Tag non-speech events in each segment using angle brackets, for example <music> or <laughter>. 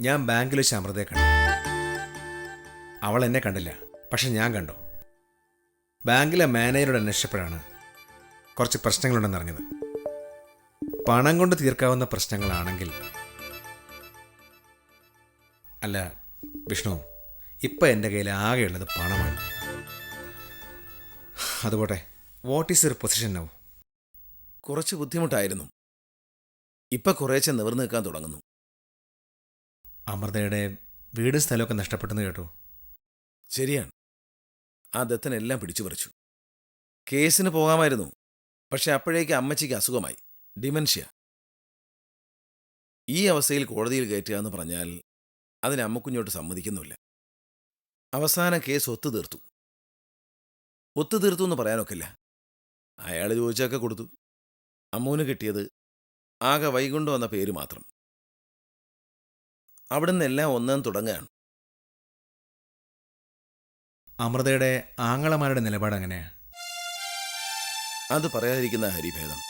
ഞാൻ ബാങ്കിൽ അമൃതയെ കണ്ടു. അവൾ എന്നെ കണ്ടില്ല പക്ഷെ ഞാൻ കണ്ടു. ബാങ്കിലെ മാനേജരോട് അന്വേഷിച്ചപ്പോഴാണ് കുറച്ച് പ്രശ്നങ്ങളുണ്ടെന്ന് അറിഞ്ഞത്. പണം കൊണ്ട് തീർക്കാവുന്ന പ്രശ്നങ്ങളാണെങ്കിൽ അല്ല വിഷ്ണു ഇപ്പം എന്റെ കയ്യിൽ ആകെയുള്ളത് പണമാണ്. അതുപോട്ടെ what is your position now കുറച്ച് ബുദ്ധിമുട്ടായിരുന്നു. ഇപ്പൊ കുറേശ്ശെ നിവർന്നു നിൽക്കാൻ തുടങ്ങുന്നു. അമൃതയുടെ വീട് സ്ഥലമൊക്കെ നഷ്ടപ്പെട്ടെന്ന് കേട്ടു. ശരിയാണ്. ആ ദത്തനെല്ലാം പിടിച്ചു പറിച്ചു. കേസിന് പോകാമായിരുന്നു. പക്ഷെ അപ്പോഴേക്ക് അമ്മച്ചിക്ക് അസുഖമായി. ഡിമെൻഷ്യ. ഈ അവസ്ഥയിൽ കോടതിയിൽ കയറ്റുക എന്ന് പറഞ്ഞാൽ അതിന് അമ്മക്കുഞ്ഞോട്ട് സമ്മതിക്കുന്നുമില്ല. അവസാന കേസ് ഒത്തുതീർത്തു. ഒത്തുതീർത്തു എന്ന് പറയാനൊക്കില്ല. അയാൾ ചോദിച്ചൊക്കെ കൊടുത്തു. അമ്മൂന് കിട്ടിയത് ആകെ വൈകുണ്ട് വന്ന പേര് മാത്രം. അവിടുന്ന് നിന്നെല്ലാം ഒന്നാം തുടങ്ങുകയാണ്. അമൃതയുടെ ആങ്ങളമാരുടെ നിലപാട് അങ്ങനെയാണ് അത് പറയാതിരിക്കുന്ന ഹരിഭേദം.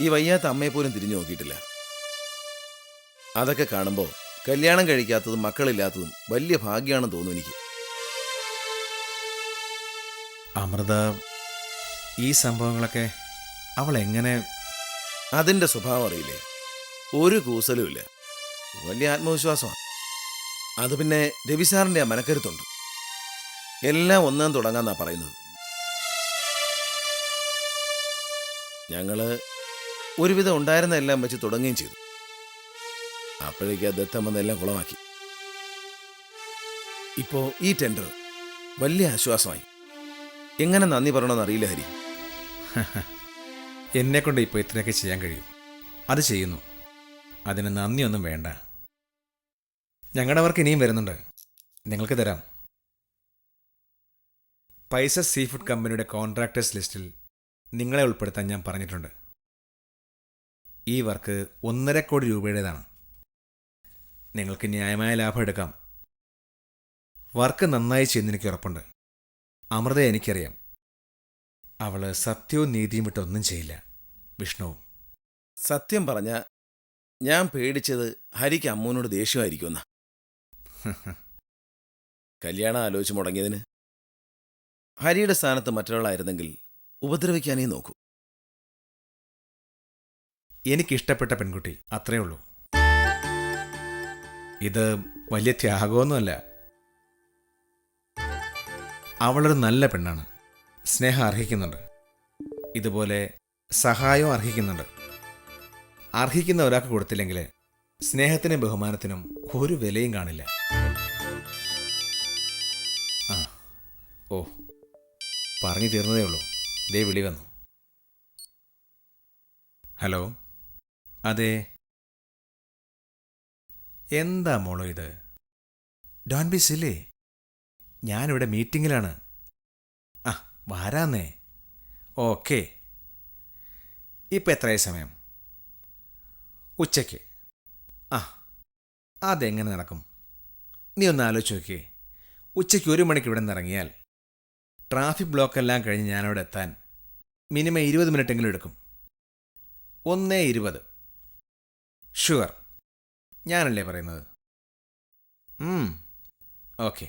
ഈ വയ്യാത്ത അമ്മയെ പോലും തിരിഞ്ഞു നോക്കിയിട്ടില്ല. അതൊക്കെ കാണുമ്പോൾ കല്യാണം കഴിക്കാത്തതും മക്കളില്ലാത്തതും വലിയ ഭാഗ്യമാണെന്ന് തോന്നുന്നു എനിക്ക്. അമൃത ഈ സംഭവങ്ങളൊക്കെ അവൾ എങ്ങനെ അതിന്റെ സ്വഭാവം അറിയില്ലേ? ഒരു കൂസലും ഇല്ല. വലിയ ആത്മവിശ്വാസമാണ്. അത് പിന്നെ രവിസാറിന്റെ ആ മനക്കരുത്തുണ്ട്. എല്ലാം ഒന്നാം തുടങ്ങാന്നാ പറയുന്നത്. ഞങ്ങൾ ഒരുവിധം ഉണ്ടായിരുന്ന എല്ലാം വെച്ച് തുടങ്ങുകയും ചെയ്തു. അപ്പോഴേക്ക് ആ ദത്തം വന്നെല്ലാം കുളമാക്കി. ഇപ്പോ ഈ ടെൻഡർ വലിയ ആശ്വാസമായി. എങ്ങനെ നന്ദി പറയണമെന്ന് അറിയില്ല ഹരി. എന്നെ കൊണ്ട് ഇപ്പോൾ ഇത്രയൊക്കെ ചെയ്യാൻ കഴിയും. അത് ചെയ്യുന്നു. അതിന് നന്ദിയൊന്നും വേണ്ട. ഞങ്ങളുടെ വർക്ക് ഇനിയും വരുന്നുണ്ട്. നിങ്ങൾക്ക് തരാം. പൈസ സീ ഫുഡ് കമ്പനിയുടെ കോൺട്രാക്ടേഴ്സ് ലിസ്റ്റിൽ നിങ്ങളെ ഉൾപ്പെടുത്താൻ ഞാൻ പറഞ്ഞിട്ടുണ്ട്. ഈ വർക്ക് ഒന്നര കോടി രൂപയുടേതാണ്. നിങ്ങൾക്ക് ന്യായമായ ലാഭം എടുക്കാം. വർക്ക് നന്നായി ചെയ്യുന്ന എനിക്ക് ഉറപ്പുണ്ട്. അമൃതയെ എനിക്കറിയാം. അവൾ സത്യവും നീതിയും വിട്ടൊന്നും ചെയ്യില്ല. വിഷ്ണുവും. സത്യം പറഞ്ഞ ഞാൻ പേടിച്ചത് ഹരിക്ക് അമ്മൂനോട് ദേഷ്യമായിരിക്കുമെന്ന. കല്യാണം ആലോചിച്ച് മുടങ്ങിയതിന് ഹരിയുടെ സ്ഥാനത്ത് മറ്റൊരാളായിരുന്നെങ്കിൽ ഉപദ്രവിക്കാനേ നോക്കൂ. എനിക്കിഷ്ടപ്പെട്ട പെൺകുട്ടി അത്രേ ഉള്ളൂ. ഇത് വലിയ ത്യാഗമൊന്നുമല്ല. അവളൊരു നല്ല പെണ്ണാണ്. സ്നേഹം അർഹിക്കുന്നുണ്ട്. ഇതുപോലെ സഹായവും അർഹിക്കുന്നുണ്ട്. അർഹിക്കുന്ന ഒരാൾക്ക് കൊടുത്തില്ലെങ്കിൽ സ്നേഹത്തിനും ബഹുമാനത്തിനും ഒരു വിലയും കാണില്ല. ആ ഓ പറഞ്ഞു തീർന്നതേ ഉള്ളൂ. ദേ വിളി വന്നു. ഹലോ? അതെ. എന്താ മോളോ ഇത്? Don't be silly? ഞാനിവിടെ മീറ്റിങ്ങിലാണ്. ആ വരാന്നേ. ഓക്കേ. ഇപ്പം എത്രയായി സമയം? ഉച്ചയ്ക്ക്. ആ അതെങ്ങനെ നടക്കും? നീ ഒന്ന് ആലോചിച്ച് നോക്കിയേ. ഉച്ചയ്ക്ക് ഒരു മണിക്ക് ഇവിടെ നിന്ന് ഇറങ്ങിയാൽ ട്രാഫിക് ബ്ലോക്കെല്ലാം കഴിഞ്ഞ് ഞാനവിടെ എത്താൻ മിനിമം ഇരുപത് മിനിറ്റെങ്കിലും എടുക്കും. ഒന്നേ ഇരുപത്. ഷുവർ ഞാനല്ലേ പറയുന്നത്? ഓക്കെ.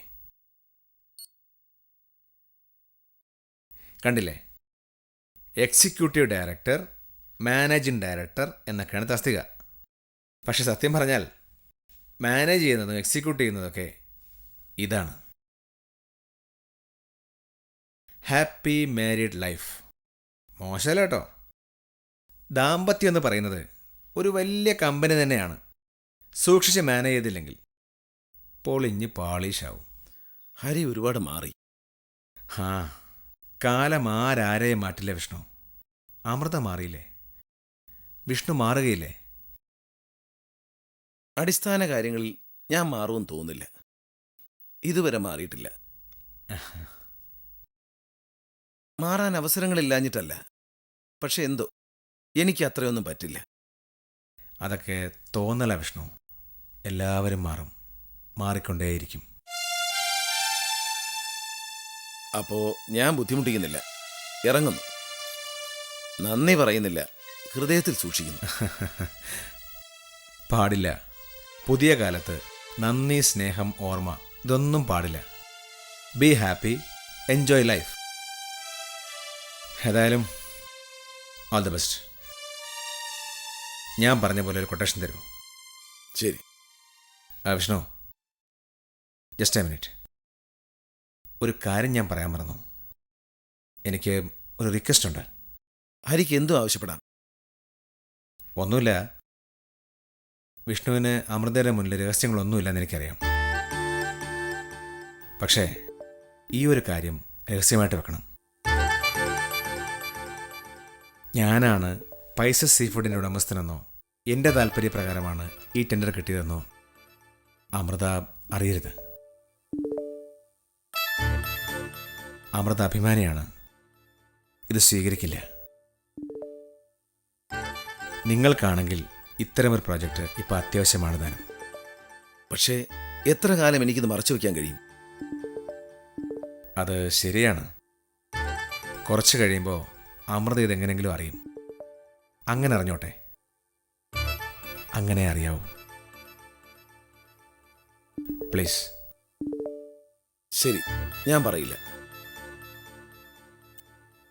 കണ്ടില്ലേ? എക്സിക്യൂട്ടീവ് ഡയറക്ടർ മാനേജിംഗ് ഡയറക്ടർ എന്നൊക്കെയാണ് തസ്തിക. പക്ഷെ സത്യം പറഞ്ഞാൽ മാനേജ് ചെയ്യുന്നതും എക്സിക്യൂട്ട് ചെയ്യുന്നതൊക്കെ ഇതാണ്. ഹാപ്പി മാരീഡ് ലൈഫ് മോശമല്ല കേട്ടോ ദാമ്പത്യം എന്ന് പറയുന്നത് ഒരു വലിയ കമ്പനി തന്നെയാണ്. സൂക്ഷിച്ച് മാനേജ് ചെയ്തില്ലെങ്കിൽ പൊളിഞ്ഞ് പാളീഷാവും. ഹരി ഒരുപാട് മാറി. ഹാ കാലം ആരാരെയും മാറ്റില്ല വിഷ്ണു. അമൃത മാറിയില്ലേ? വിഷ്ണു മാറുകയില്ലേ? അടിസ്ഥാന കാര്യങ്ങളിൽ ഞാൻ മാറുമെന്ന് തോന്നുന്നില്ല. ഇതുവരെ മാറിയിട്ടില്ല. മാറാൻ അവസരങ്ങളില്ലാഞ്ഞിട്ടല്ല. പക്ഷെ എന്തോ എനിക്ക് അത്രയൊന്നും പറ്റില്ല. അതൊക്കെ തോന്നല വിഷ്ണു. എല്ലാവരും മാറും. മാറിക്കൊണ്ടേയിരിക്കും. അപ്പോ ഞാൻ ബുദ്ധിമുട്ടിക്കുന്നില്ല. ഇറങ്ങുന്നു. നന്ദി പറയുന്നില്ല. ഹൃദയത്തിൽ സൂക്ഷിക്കുന്നു. പാടില്ല. പുതിയ കാലത്ത് നന്ദി സ്നേഹം ഓർമ്മ ഇതൊന്നും പാടില്ല. ബി ഹാപ്പി എൻജോയ് ലൈഫ് ഏതായാലും ഓൾ ദി ബെസ്റ്റ് ഞാൻ പറഞ്ഞ പോലെ ഒരു കൊട്ടേഷൻ തരൂ. ശരി. ആ, വിഷ്ണു. ജസ്റ്റ് എ മിനിറ്റ് ഒരു കാര്യം ഞാൻ പറയാൻ മറന്നു. എനിക്ക് ഒരു റിക്വസ്റ്റ് ഉണ്ട്. ഹരിക്ക് എന്തും ആവശ്യപ്പെടാം. ഒന്നുമില്ല. വിഷ്ണുവിന് അമൃതയുടെ മുന്നിൽ രഹസ്യങ്ങളൊന്നുമില്ലെന്ന് എനിക്കറിയാം. പക്ഷേ ഈ ഒരു കാര്യം രഹസ്യമായിട്ട് വെക്കണം. ഞാനാണ് പൈസ സീ ഫുഡിന്റെ ഉടമസ്ഥനെന്നോ എന്റെ താല്പര്യപ്രകാരമാണ് ഈ ടെൻഡർ കിട്ടിയതെന്നോ അമൃത അറിയരുത്. അമൃത അഭിമാനിയാണ്. ഇത് സ്വീകരിക്കില്ല. നിങ്ങൾക്കാണെങ്കിൽ ഇത്തരമൊരു പ്രോജക്റ്റ് ഇപ്പോൾ അത്യാവശ്യമാണ് താനും. പക്ഷേ എത്ര കാലം എനിക്കിത് മറച്ചു വയ്ക്കാൻ കഴിയും? അത് ശരിയാണ്. കുറച്ച് കഴിയുമ്പോൾ അമൃത ഇതെങ്ങനെങ്കിലും അറിയും. അങ്ങനെ അറിഞ്ഞോട്ടെ. അങ്ങനെ അറിയാവൂ. പ്ലീസ്. ശരി ഞാൻ പറയില്ല.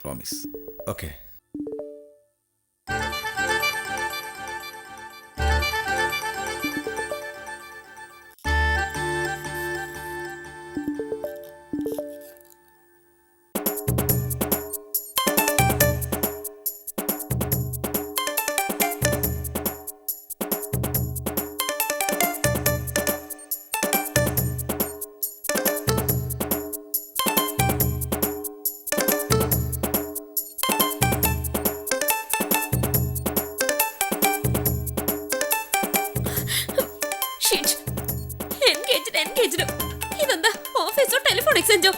പ്രോമിസ്. ഓക്കെ. ഇതെന്താ? ഓഫീസോ ടെലിഫോൺ എക്സ്ചേഞ്ചോ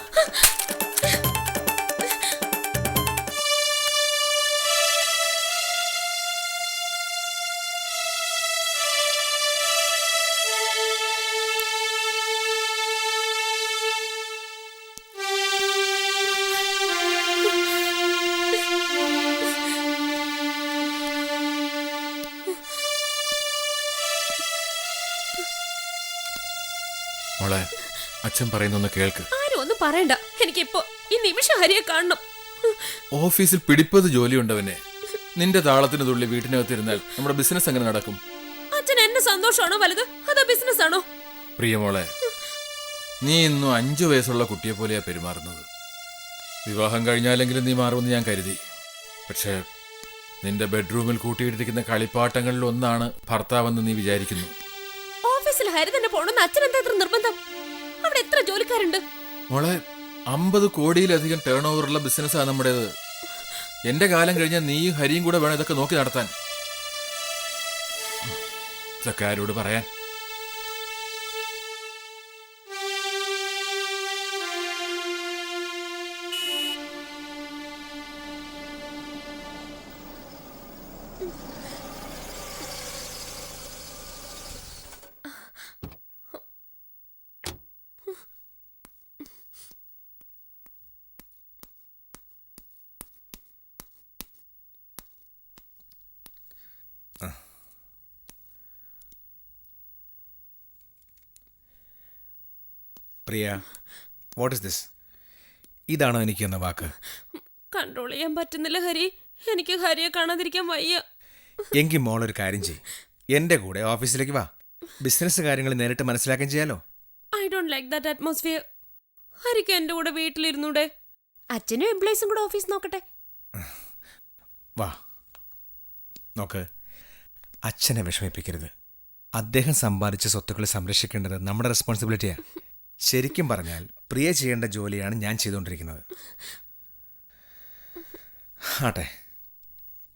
അച്ഛൻ പറയുന്നൊന്ന് കേൾക്ക്. ആരും ഒന്നും പറയണ്ട. എനിക്കിപ്പോ ഈ നിമിഷം ഹരിയെ കാണണം. ഓഫീസിൽ പിടിപ്പത് ജോലിയുണ്ടവനെ. നിന്റെ താളത്തിന് തുള്ളി വീട്ടിനകത്തിരുന്നാൽ നമ്മുടെ ബിസിനസ് എങ്ങനെ നടക്കും? അച്ഛൻ എന്നെ സന്തോഷമാണോ വലുത്? അതോ ബിസിനസ് ആണോ? പ്രിയമോളെ നീ ഇന്നും അഞ്ചു വയസ്സുള്ള കുട്ടിയെ പോലെയാ പെരുമാറുന്നത്. വിവാഹം കഴിഞ്ഞാലെങ്കിലും നീ മാറുമെന്ന് ഞാൻ കരുതി. പക്ഷേ നിന്റെ ബെഡ്റൂമിൽ കൂട്ടിയിട്ടിരിക്കുന്ന കളിപ്പാട്ടങ്ങളിൽ ഒന്നാണ് ഭർത്താവെന്ന് നീ വിചാരിക്കുന്നു. ഓഫീസിൽ ഹരി തന്നെ പോണെന്ന് അച്ഛൻ എന്താ നിർബന്ധം? അവിടെ എത്ര ജോലിക്കാരുണ്ട്? മോളെ അമ്പത് കോടിയിലധികം ടേൺ ഓവറുള്ള ബിസിനസ്സാണ് നമ്മുടേത്. എന്റെ കാലം കഴിഞ്ഞാൽ നീയും ഹരിയും കൂടെ വേണം ഇതൊക്കെ നോക്കി നടത്താൻ. ഇതൊക്കെ ആരോട് പറയാൻ? പ്രിയ വാട്ട് ഇസ് ദിസ് ഇതാണോ എനിക്ക് എന്ന വാക്ക്? കൺട്രോൾ ചെയ്യാൻ പറ്റുന്നില്ല ഹരി. എനിക്ക് ഹരിയെ കാണാതിരിക്കാൻ വയ്യ. എങ്കിൽ മോൾ ഒരു കാര്യം ചെയ്യും. എന്റെ കൂടെ ഓഫീസിലേക്ക് വാ. ബിസിനസ് കാര്യങ്ങൾ നേരിട്ട് മനസ്സിലാക്കാൻ ചെയ്യാലോ. I don't like that atmosphere ഹരിക്ക് എന്റെ കൂടെ വീട്ടിലിരുന്നൂടെ. അച്ഛനും എംപ്ലോയീസും കൂടെ ഓഫീസ് നോക്കട്ടെ. വാ. നോക്ക്. അച്ഛനെ വിഷമിപ്പിക്കരുത്. അദ്ദേഹം സമ്പാദിച്ച സ്വത്തുക്കളെ സംരക്ഷിക്കേണ്ടത് നമ്മുടെ റെസ്പോൺസിബിലിറ്റിയാണ് ശരിക്കും പറഞ്ഞാൽ പ്രിയ ചെയ്യേണ്ട ജോലിയാണ് ഞാൻ ചെയ്തുകൊണ്ടിരിക്കുന്നത്. ആട്ടെ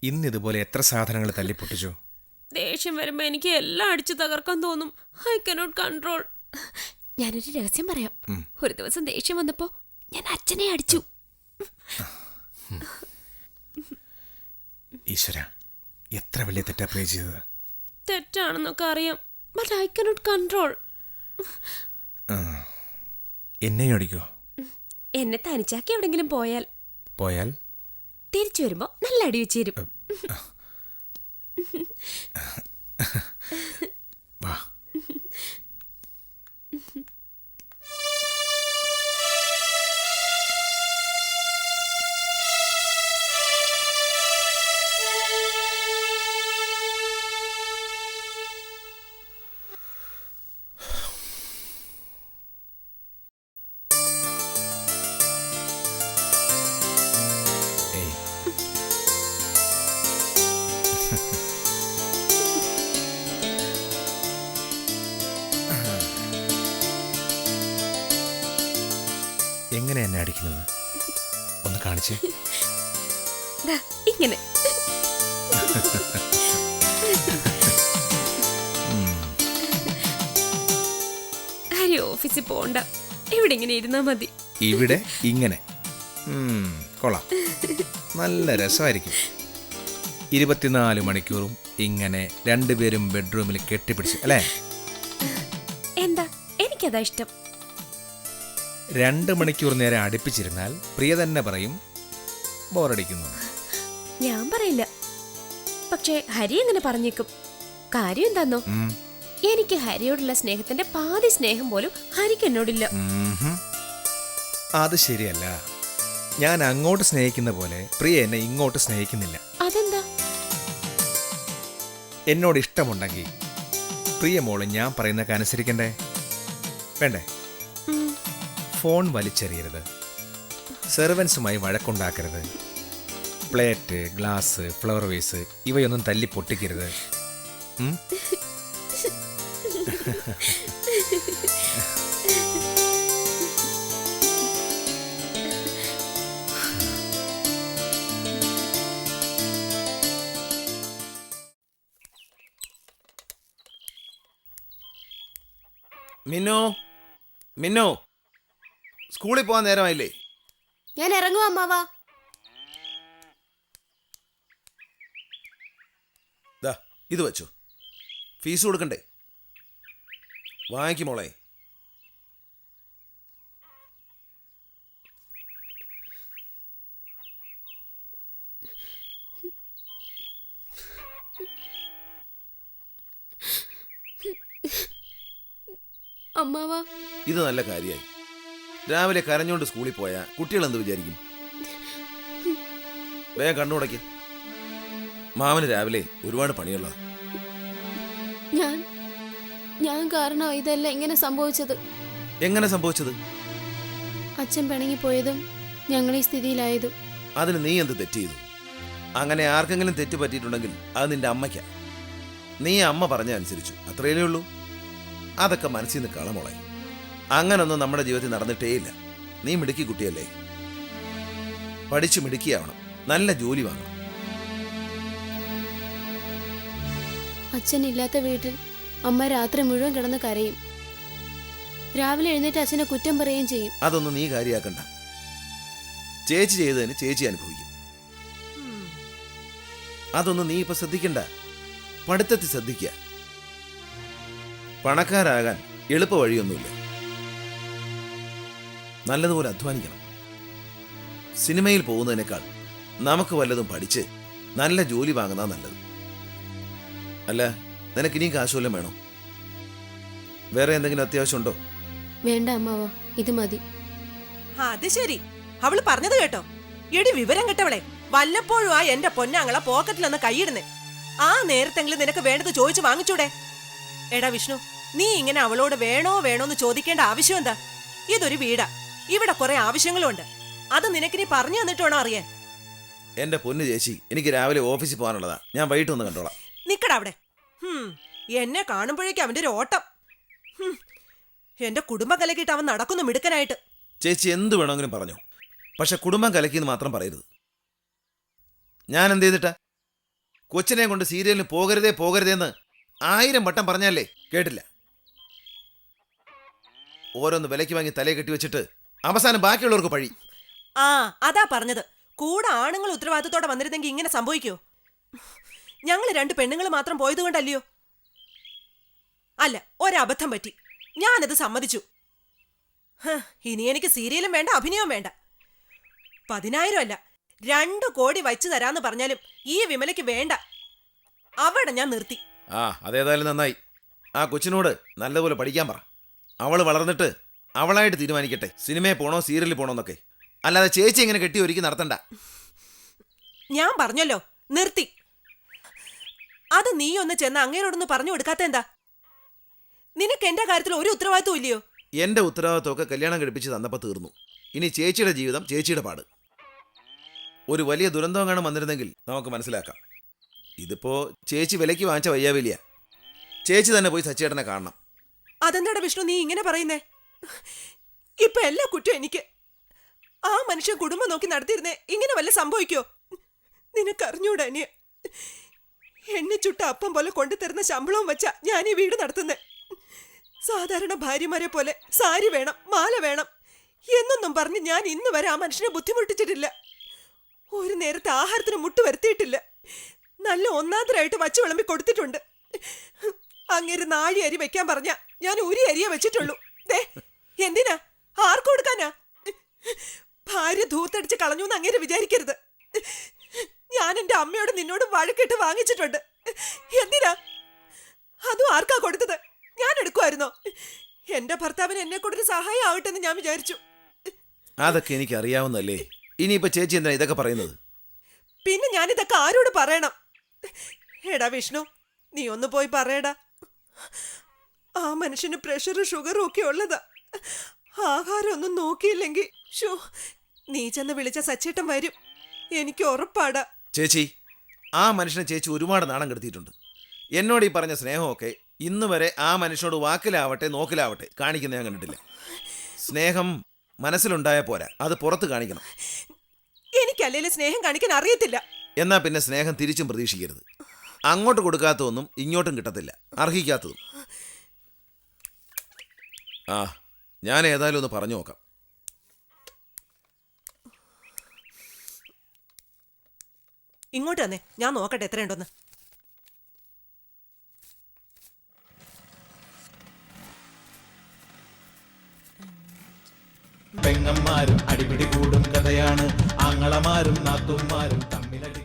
ഇന്ന് ഇതുപോലെ എത്ര സാധനങ്ങൾ തല്ലിപ്പൊട്ടിച്ചു? ദേഷ്യം വരുമ്പോ എനിക്ക് എല്ലാം അടിച്ചു തകർക്കാൻ തോന്നും. I cannot control. ഞാനൊരു രഹസ്യം പറയാം. ഒരു ദിവസം ദേഷ്യം വന്നപ്പോ ഞാൻ അച്ഛനെ അടിച്ചു. ഈശ്വര എത്ര വലിയ തെറ്റാ പ്രിയ ചെയ്തത്? തെറ്റാണെന്നൊക്കെ അറിയാം. ബട്ട് ഐ കനോട്ട് കൺട്രോൾ എന്നെയും അടിക്കോ? എന്നെ തനിച്ചാക്കി എവിടെങ്കിലും പോയാൽ? പോയാൽ? തിരിച്ചു വരുമ്പോ നല്ല അടി വെച്ച് തരും. <laughs> വാ. പോണ്ട ഇവിടെ ഇങ്ങനെ ഇരുന്നാ മതി. ഇവിടെ ഇങ്ങനെ. കൊള്ളാം. നല്ല രസമായിരിക്കും. ഇരുപത്തിനാല് മണിക്കൂറും ഇങ്ങനെ രണ്ടുപേരും ബെഡ്റൂമിൽ കെട്ടിപ്പിടിച്ച് അല്ലേ? എന്താ? എനിക്കതാ ഇഷ്ടം. രണ്ട് മണിക്കൂർ നേരം അടുപ്പിച്ചിരുന്നാൽ പ്രിയ തന്നെ പറയും ബോറടിക്കുന്നു. ഞാൻ പറയില്ല. പക്ഷേ ഹരി എങ്ങനെ പറഞ്ഞേക്കും. കാര്യം എന്താന്നോ? എനിക്ക് ഹരിയോടുള്ള സ്നേഹത്തിന്റെ പാതി സ്നേഹം പോലും ഹരിക്ക് എന്നോടില്ല. അത് ശരിയല്ല. ഞാൻ അങ്ങോട്ട് സ്നേഹിക്കുന്ന പോലെ പ്രിയ എന്നെ ഇങ്ങോട്ട് സ്നേഹിക്കുന്നില്ല. അതെന്താ? എന്നോട് ഇഷ്ടമുണ്ടെങ്കിൽ പ്രിയ മോൾ ഞാൻ പറയുന്നൊക്കെ അനുസരിക്കണ്ടേ? വേണ്ടേ? ഫോൺ വലിച്ചെറിയരുത്. സെർവൻസുമായി വഴക്കുണ്ടാക്കരുത്. പ്ലേറ്റ് ഗ്ലാസ് ഫ്ലവർ വേസ് ഇവയൊന്നും തല്ലി പൊട്ടിക്കരുത്? മിന്നോ മിന്നു സ്കൂളിൽ പോകാൻ നേരമായില്ലേ? ഞാൻ ഇറങ്ങുവാ അമ്മാവാ. ഇത് വെച്ചു. ഫീസ് കൊടുക്കണ്ടേ? വാങ്ങിക്കും മോളെ. അമ്മാവാ. ഇത് നല്ല കാര്യമായി രാവിലെ കരഞ്ഞോണ്ട് സ്കൂളിൽ പോയാ കുട്ടികൾ എന്ത് വിചാരിക്കും? വേഗം കണ്ണുടയ്ക്ക് മാമന് രാവിലെ ഒരുപാട് പണിയുള്ള കാരണം ഇതെല്ലാം ഇങ്ങനെ സംഭവിച്ചത്? എങ്ങനെ സംഭവിച്ചത്? അച്ഛൻ പിണങ്ങിപ്പോയതും ഞങ്ങൾ ഈ സ്ഥിതിയിലായതും. അതിന് നീ എന്ത് തെറ്റ് ചെയ്തു അങ്ങനെ ആർക്കെങ്കിലും തെറ്റ് പറ്റിയിട്ടുണ്ടെങ്കിൽ അത് നിന്റെ അമ്മയ്ക്കാ. നീ അമ്മ പറഞ്ഞ അനുസരിച്ചു അത്രയേ ഉള്ളൂ? അതൊക്കെ മനസ്സിൽ നിന്ന് കളമുളായി. അങ്ങനൊന്നും നമ്മുടെ ജീവിതത്തിൽ നടന്നിട്ടേയില്ല. നീ മിടുക്കി കുട്ടിയല്ലേ? പഠിച്ചു മിടുക്കിയാവണം. നല്ല ജോലി വാങ്ങണം. അച്ഛൻ ഇല്ലാത്ത വീട്ടിൽ അമ്മ രാത്രി മുഴുവൻ കിടന്ന് കരയും. രാവിലെ എഴുന്നേറ്റ് അച്ഛനെ കുറ്റം പറയുകയും ചെയ്യും. അതൊന്നും നീ കാര്യമാക്കണ്ട ചേച്ചി ചെയ്തതിന് ചേച്ചി അനുഭവിക്കും. അതൊന്നും നീ ഇപ്പൊ ശ്രദ്ധിക്കണ്ട. പഠിത്തത്തിൽ ശ്രദ്ധിക്കുക പണക്കാരാകാൻ എളുപ്പ വഴിയൊന്നുമില്ല. നല്ലതുപോലെ അധ്വാനിക്കണം. സിനിമയിൽ പോകുന്നതിനേക്കാൾ നമുക്ക് വല്ലതും പഠിച്ച് നല്ല ജോലി വാങ്ങുന്ന നല്ലത്. അല്ല നിനക്ക് ഇനിയും കാശുവല്ലം വേണോ? വേറെ എന്തെങ്കിലും അത്യാവശ്യമുണ്ടോ? വേണ്ട അമ്മാവ ഇത് മതി. ആ, അത് ശരി. അവൾ പറഞ്ഞത് കേട്ടോ. എടി വിവരം കെട്ടവളെ വല്ലപ്പോഴും ആ എന്റെ പൊന്നാങ്ങളെ പോക്കറ്റിലൊന്ന് കൈയിടുന്നേ. ആ നേരത്തെങ്കിലും നിനക്ക് വേണ്ടത് ചോദിച്ചു വാങ്ങിച്ചൂടെ? എടാ വിഷ്ണു നീ ഇങ്ങനെ അവളോട് വേണോ വേണോ എന്ന് ചോദിക്കേണ്ട ആവശ്യം എന്താ? ഇതൊരു വീടാ. ഇവിടെ കുറെ ആവശ്യങ്ങളുണ്ട്. അത് നിനക്ക് നീ പറഞ്ഞു തന്നിട്ട് വേണോ അറിയാൻ? എന്റെ പൊന്ന് ചേച്ചി എനിക്ക് രാവിലെ ഓഫീസിൽ പോകാനുള്ളതാ. ഞാൻ വൈകിട്ട് ഒന്ന് കണ്ടോളാം. നിക്കടാ അവിടെ. എന്നെ കാണുമ്പോഴേക്കും അവന്റെ ഒരു ഓട്ടം. എന്റെ കുടുംബം കലക്കിയിട്ട് അവൻ നടക്കുന്നു മിടുക്കനായിട്ട്. ചേച്ചി എന്ത് വേണമെങ്കിലും പറഞ്ഞു. പക്ഷെ കുടുംബം കലക്കിയെന്ന് മാത്രം പറയരുത്. ഞാൻ എന്ത് ചെയ്തിട്ടാ? കൊച്ചിനെ കൊണ്ട് സീരിയലിന് പോകരുതേ പോകരുതേന്ന് ആയിരം വട്ടം പറഞ്ഞാലേ കേട്ടില്ല. ഓരോന്ന് വിലയ്ക്ക് വാങ്ങി തലയെ കെട്ടി വെച്ചിട്ട് അവസാനം ബാക്കിയുള്ളവർക്ക് പഴി. ആ അതാ പറഞ്ഞത്. കൂടെ ആണുങ്ങൾ ഉത്തരവാദിത്തത്തോടെ വന്നിരുന്നെങ്കിൽ ഇങ്ങനെ സംഭവിക്കോ ഞങ്ങൾ രണ്ട് പെണ്ണുങ്ങൾ മാത്രം പോയത് കൊണ്ടല്ലയോ? അല്ല ഒരബദ്ധം പറ്റി. ഞാനത് സമ്മതിച്ചു. ഇനി എനിക്ക് സീരിയലും വേണ്ട അഭിനയവും വേണ്ട. പതിനായിരം അല്ല രണ്ടു കോടി വച്ചു തരാന്ന് പറഞ്ഞാലും ഈ വിമലയ്ക്ക് വേണ്ട. അവിടെ ഞാൻ നിർത്തി. ആ അതേതായാലും നന്നായി. ആ കൊച്ചിനോട് നല്ലപോലെ പഠിക്കാൻ പറ. അവൾ വളർന്നിട്ട് അവളായിട്ട് തീരുമാനിക്കട്ടെ. സിനിമയിൽ പോണോ സീരിയലിൽ പോണോ എന്നൊക്കെ. അല്ലാതെ ചേച്ചി ഇങ്ങനെ കെട്ടി ഒരുക്കി നടത്തണ്ട. ഞാൻ പറഞ്ഞല്ലോ നിർത്തി. അത് നീ ഒന്ന് ചെന്ന് അങ്ങേരോടൊന്ന് പറഞ്ഞു കൊടുക്കാത്ത എന്താ? നിനക്ക് എന്റെ കാര്യത്തിൽ ഒരു ഉത്തരവാദിത്വം ഇല്ലയോ? എന്റെ ഉത്തരവാദിത്വമൊക്കെ കല്യാണം കഴിപ്പിച്ച് തന്നപ്പോൾ തീർന്നു. ഇനി ചേച്ചിയുടെ ജീവിതം ചേച്ചിയുടെ പാട്. ഒരു വലിയ ദുരന്തം കാണാൻ വന്നിരുന്നെങ്കിൽ നമുക്ക് മനസ്സിലാക്കാം. ഇതിപ്പോ ചേച്ചി വിലയ്ക്ക് വാങ്ങിച്ച വയ്യാവില്ല ചേച്ചി തന്നെ പോയി സച്ചേട്ടനെ കാണണം. അതെന്താടാ വിഷ്ണു നീ ഇങ്ങനെ പറയുന്നേ? ഇപ്പൊ എല്ലാ കുറ്റം എനിക്ക്. ആ മനുഷ്യൻ കുടുംബം നോക്കി നടത്തിയിരുന്നേ ഇങ്ങനെ വല്ല സംഭവിക്കോ? നിനക്കറിഞ്ഞൂടാ അനിയ എന്നെ ചുട്ട അപ്പം പോലെ കൊണ്ടുതരുന്ന ശമ്പളവും വെച്ചാ ഞാൻ ഈ വീട് നടത്തുന്നത് സാധാരണ ഭാര്യമാരെ പോലെ സാരി വേണം മാല വേണം. എന്നൊന്നും പറഞ്ഞ് ഞാൻ ഇന്ന് വരെ ആ മനുഷ്യനെ ബുദ്ധിമുട്ടിച്ചിട്ടില്ല. ഒരു നേരത്തെ ആഹാരത്തിന് മുട്ട് വരുത്തിയിട്ടില്ല. നല്ല ഒന്നാന്തരായിട്ട് വച്ച് വിളമ്പി കൊടുത്തിട്ടുണ്ട്. അങ്ങേര് നാഴി അരി വെക്കാൻ പറഞ്ഞ ഞാൻ ഒരു അരിയെ വെച്ചിട്ടുള്ളൂ. ദേ എന്തിനാ? ആർക്ക് കൊടുക്കാനാ? ഭാര്യ ധൂത്തടിച്ച് കളഞ്ഞു എന്ന് അങ്ങേര് വിചാരിക്കരുത്. ഞാൻ എന്റെ അമ്മയോട് നിന്നോട് വഴക്കിട്ട് വാങ്ങിച്ചിട്ടുണ്ട്. എന്തിനാ? അതും ആർക്കാ കൊടുത്തത്? ഞാൻ എടുക്കുമായിരുന്നോ എന്റെ ഭർത്താവിന് എന്നെ കൊണ്ടൊരു സഹായം ആവട്ടെ എന്ന് ഞാൻ വിചാരിച്ചു. അതൊക്കെ എനിക്ക് അറിയാവുന്നല്ലേ ഇനിയിപ്പോ ചേച്ചി എന്താ ഇതൊക്കെ പറയുന്നത്? പിന്നെ ഞാൻ ഇതൊക്കെ ആരോട് പറയണം? എടാ വിഷ്ണു നീ ഒന്ന് പോയി പറയടാ. ആ മനുഷ്യന് പ്രഷറും ഷുഗറും ഒക്കെ ഉള്ളതാ. ആഹാരം ഒന്നും നോക്കിയില്ലെങ്കിൽ ഷോ നീ ചെന്ന് വിളിച്ച സച്ചേട്ടൻ വരും. എനിക്ക് ഉറപ്പാടാ. ചേച്ചി ആ മനുഷ്യനെ ചേച്ചി ഒരുപാട് നാണം കെടുത്തിയിട്ടുണ്ട്. എന്നോട് ഈ പറഞ്ഞ സ്നേഹമൊക്കെ ഇന്ന് വരെ ആ മനുഷ്യനോട് വാക്കിലാവട്ടെ നോക്കിലാവട്ടെ കാണിക്കുന്ന ഞാൻ കണ്ടിട്ടില്ല. സ്നേഹം മനസ്സിലുണ്ടായ പോരാ അത് പുറത്ത് കാണിക്കണം. എനിക്കല്ലേ സ്നേഹം കാണിക്കാൻ അറിയത്തില്ല. എന്നാ പിന്നെ സ്നേഹം തിരിച്ചും പ്രതീക്ഷിക്കരുത്. അങ്ങോട്ട് കൊടുക്കാത്തതൊന്നും ഇങ്ങോട്ടും കിട്ടത്തില്ല അർഹിക്കാത്തതും. ആ ഞാൻ ഏതായാലും ഒന്ന് പറഞ്ഞു നോക്കാം. ഇങ്ങോട്ട് തന്നെ ഞാൻ നോക്കട്ടെ എത്രയുണ്ടെന്ന് പെങ്ങന്മാരും അടിപിടി കൂടും കഥയാണ്. ആങ്ങളമാരും നാത്തുമാരും തമ്മിലടി